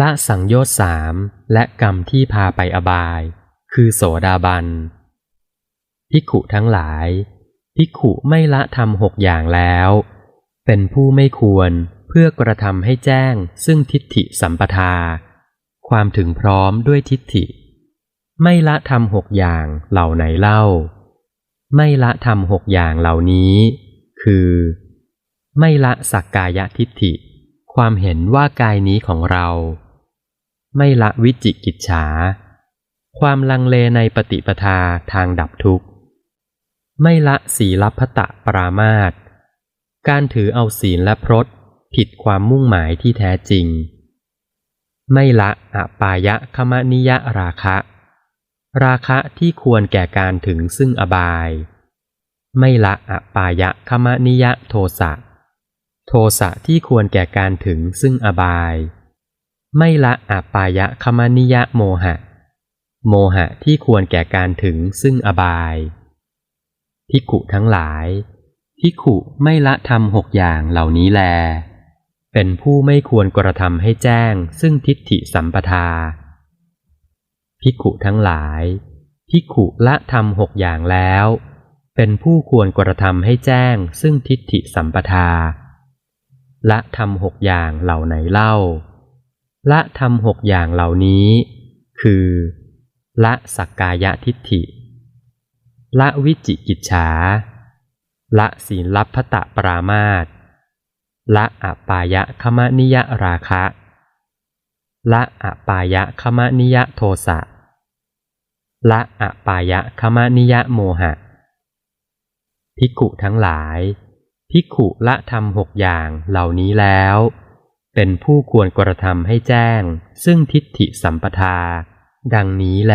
ละสังโยชน์สามและกรรมที่พาไปอบาย คือโสดาบันภิกขุทั้งหลายภิกขุไม่ละทำหกอย่างแล้ว เป็นผู้ไม่ควรเพื่อกระทำให้แจ้ง ซึ่งทิฏฐิสัมปทา ความถึงพร้อมด้วยทิฏฐิ ไม่ละทำหกอย่างเหล่าไหนเล่า ไม่ละทำหกอย่างเหล่านี้ คือ ไม่ละสักกายทิฏฐิ ความเห็นว่ากายนี้ของเรา ไม่ละวิจิกิจฉา ความลังเลในปฏิปทาทางดับทุกข์ ไม่ละศีลพัตตปรามาตการถือเอาศีลและพรตผิดความมุ่งหมายที่แท้จริง ไม่ละอปายะคมนิยะราคะ ราคะที่ควรแก่การถึงซึ่งอบาย ไม่ละอปายะคมนิยะโทสะ โทสะที่ควรแก่การถึงซึ่งอบาย ไม่ละอปายะคมนิยะโมหะ โมหะที่ควรแก่การถึงซึ่งอบายภิกุทั้งหลายภิกุไม่ละทำหกอย่างเหล่านี้แล เป็นผู้ไม่ควรกระทำให้แจ้งซึ่งทิฏฐิสัมปทาภิกุทั้งหลายภิกุละทำหกอย่างแล้ว เป็นผู้ควรกระทำให้แจ้งซึ่งทิฏฐิสัมปทา ละทำหกอย่างเหล่าไหนเล่า ละทำหกอย่างเหล่านี้ คือ ละสักกายทิฏฐิ ละวิจิกิจฉา ละศีลพัตตปรามาตละอปายะคมนิยราคะ ละอปายะคมนิยโทสะ ละอปายะคมนิยโมหะ ภิกขุทั้งหลาย ภิกขุละทำหกอย่างเหล่านี้แล้ว เป็นผู้ควรกระทำให้แจ้ง ซึ่งทิฏฐิสัมปทา ดังนี้แล